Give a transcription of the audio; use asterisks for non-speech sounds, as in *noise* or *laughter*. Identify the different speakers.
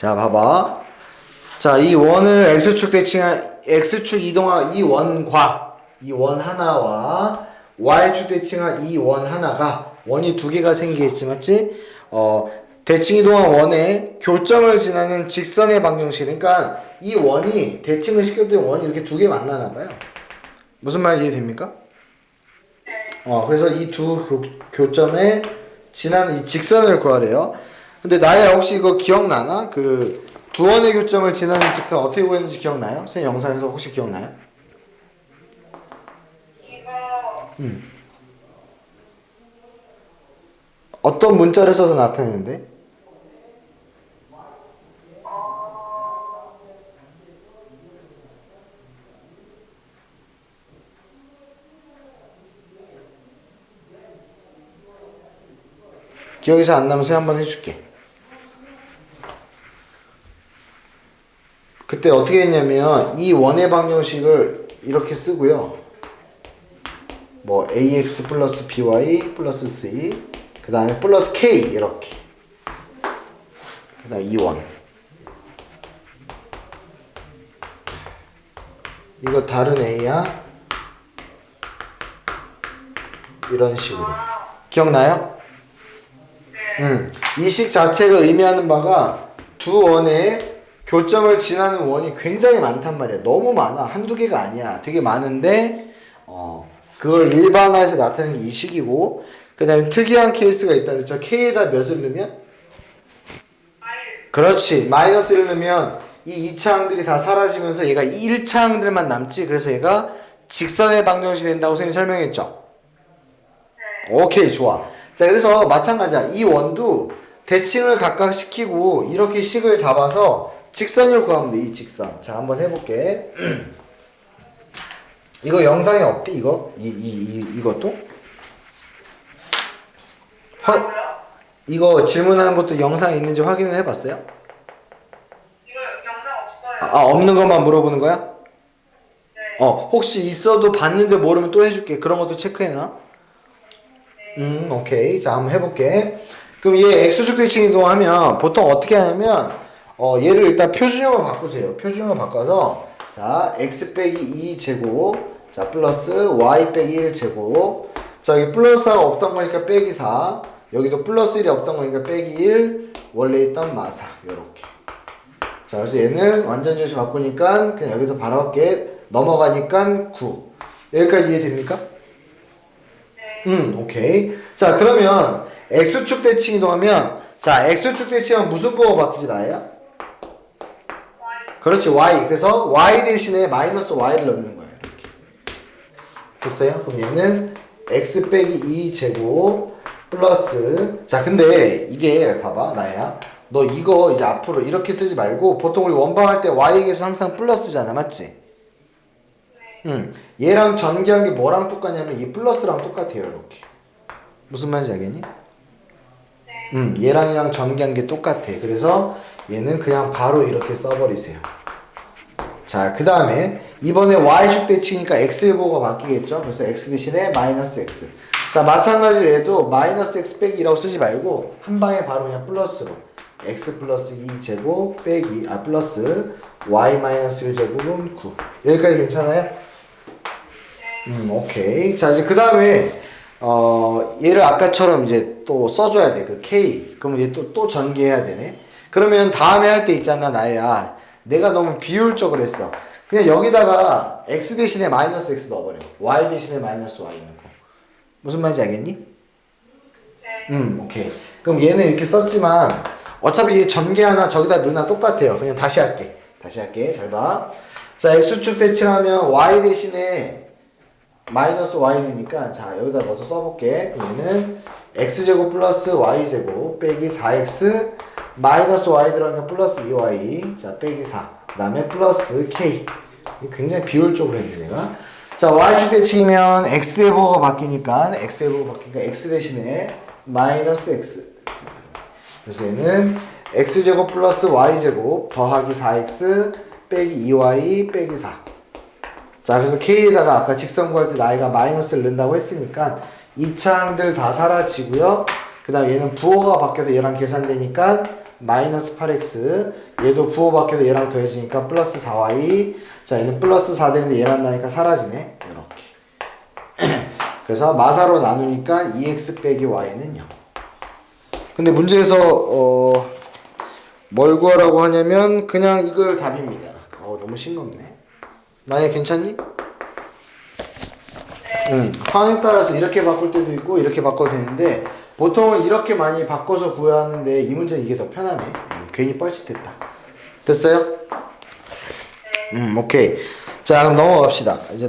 Speaker 1: 자, 봐봐. 자, 이 원을 x축 대칭한 x축 이동한 이 원과 이 원 하나와 y축 대칭한 이 원 하나가 원이 두 개가 생기겠지 맞지? 어, 대칭 이동한 원의 교점을 지나는 직선의 방정식. 그러니까 이 원이 대칭을 시켰더니 원이 이렇게 두 개 만나나 봐요. 무슨 말인지 이해됩니까? 어, 그래서 이 두 교점에 지나는 이 직선을 구하래요. 근데 나야 혹시 이거 기억나나? 그 두 원의 교점을 지나는 직선 어떻게 구했는지 기억나요? 선생님 영상에서 혹시 기억나요?
Speaker 2: 이거
Speaker 1: 어떤 문자를 써서 나타내는데? 기억이 잘 안 나면 선생님 한번 해줄게. 그때 어떻게 했냐면 이 원의 방정식을 이렇게 쓰고요. 뭐 ax 플러스 by 플러스 c 그 다음에 플러스 k 이렇게. 그 다음에 2원. 이거 다른 a야? 이런 식으로. 기억나요? 음, 이식 자체가 의미하는 바가 두 원의 교점을 지나는 원이 굉장히 많단 말이야. 너무 많아. 한두 개가 아니야. 되게 많은데, 어, 그걸 일반화해서 나타내는 게 이 식이고, 그 다음에 특이한 케이스가 있다 그랬죠. K에다 몇을 넣으면? 그렇지. 마이너스를 넣으면 이 2차항들이 다 사라지면서 얘가 1차항들만 남지. 그래서 얘가 직선의 방정식이 된다고 선생님이 설명했죠. 오케이, 좋아. 자, 그래서 마찬가지야. 이 원도 대칭을 각각 시키고 이렇게 식을 잡아서 직선을 구하면 돼, 이 직선. 자, 한번 해볼게. *clears throat* 이거 영상에 없디, 이거? 이, 이, 이, 이것도? 화, 이거 질문하는 것도 영상에 있는지 확인을 해봤어요?
Speaker 2: 이거 영상 없어요.
Speaker 1: 아, 없는 것만 물어보는 거야?
Speaker 2: 네.
Speaker 1: 어, 혹시 있어도 봤는데 모르면 또 해줄게. 그런 것도 체크해놔. 음, 오케이. 자, 한번 해볼게. 그럼 얘 X축 대칭 이동하면 보통 어떻게 하냐면, 어, 얘를 일단 표준형으로 바꾸세요. 표준형으로 바꿔서, 자, X 빼기 2 제곱, 자, 플러스 Y 빼기 1 제곱, 자, 여기 플러스가 없던 거니까 빼기 4, 여기도 플러스 1이 없던 거니까 빼기 1, 원래 있던 마사, 요렇게. 자, 그래서 얘는 완전 주시 바꾸니까 그냥 여기서 바로 할게. 넘어가니까 9. 여기까지 이해됩니까? 음, 오케이. 자, 그러면 x축 대칭 이동하면 자, x축 대칭은 무슨 부호가 바뀌지 나야? 그렇지, y. 그래서 y 대신에 마이너스 y를 넣는 거예요. 이렇게. 됐어요? 그럼 얘는 x 빼기 2 제곱 플러스 자, 근데 이게 봐봐, 나야. 너 이거 이제 앞으로 이렇게 쓰지 말고 보통 우리 원방할 때 y 계수 항상 플러스잖아, 맞지? 응. 얘랑 전개한 게 뭐랑 똑같냐면 이 플러스랑 똑같아요, 이렇게. 무슨 말인지 알겠니? 음, 얘랑 얘랑 전개한 게 똑같아. 그래서 얘는 그냥 바로 이렇게 써버리세요. 자, 그 다음에 이번에 y축 대칭이니까 x의 보호가 바뀌겠죠? 그래서 x 대신에 마이너스 x. 자, 마찬가지로 얘도 마이너스 x 빼기 2라고 쓰지 말고 한 방에 바로 그냥 플러스로 x 플러스 2 제곱 빼기 아 플러스 y 마이너스 1 제곱은 9. 여기까지 괜찮아요? 음, 오케이. 자, 이제 그 다음에, 어, 얘를 아까처럼 이제 또 써줘야 돼. 그 K. 그럼 얘 또, 또 전개해야 되네. 그러면 다음에 할 때 있잖아, 나야. 내가 너무 비효율적으로 했어. 그냥 여기다가 X 대신에 마이너스 X 넣어버려. Y 대신에 마이너스 Y 있는 거. 무슨 말인지 알겠니? 음, 오케이. 그럼 얘는 이렇게 썼지만, 어차피 이 전개 하나 저기다 넣으나 똑같아요. 그냥 다시 할게. 다시 할게. 잘 봐. 자, X축 대칭하면 Y 대신에 마이너스 y니까 자 여기다 넣어서 써볼게 얘는 x제곱 플러스 y제곱 빼기 4x 마이너스 y 들어가니까 플러스 2y 자 빼기 4 그 다음에 플러스 k. 굉장히 비효율적으로 했네 내가. 자 y축 대칭이면 x의 보호가 바뀌니까 x의 보호가 바뀌니까 x 대신에 마이너스 x. 그래서 얘는 x제곱 플러스 y제곱 더하기 4x 빼기 2y 빼기 4 자, 그래서 K에다가 아까 직선 구할 때 나이가 마이너스를 넣는다고 했으니까 이 차항들 다 사라지고요. 그 다음 얘는 부호가 바뀌어서 얘랑 계산되니까 마이너스 8x 얘도 부호 바뀌어서 얘랑 더해지니까 플러스 4y 자 얘는 플러스 4 되는데 얘만 나니까 사라지네. 이렇게. *clears throat* 그래서 마사로 나누니까 2x 빼기 y는 0 근데 문제에서 어, 뭘 구하라고 하냐면 그냥 이거 답입니다. 어 너무 싱겁네. 나야 괜찮니? 응, 상황에 따라서 이렇게 바꿀 때도 있고 이렇게 바꿔도 되는데 보통은 이렇게 많이 바꿔서 구해야 하는데 이 문제는 이게 더 편하네. 음, 괜히 뻘짓했다. 됐어요? 음, 오케이. 자, 그럼 넘어갑시다. 이제 넘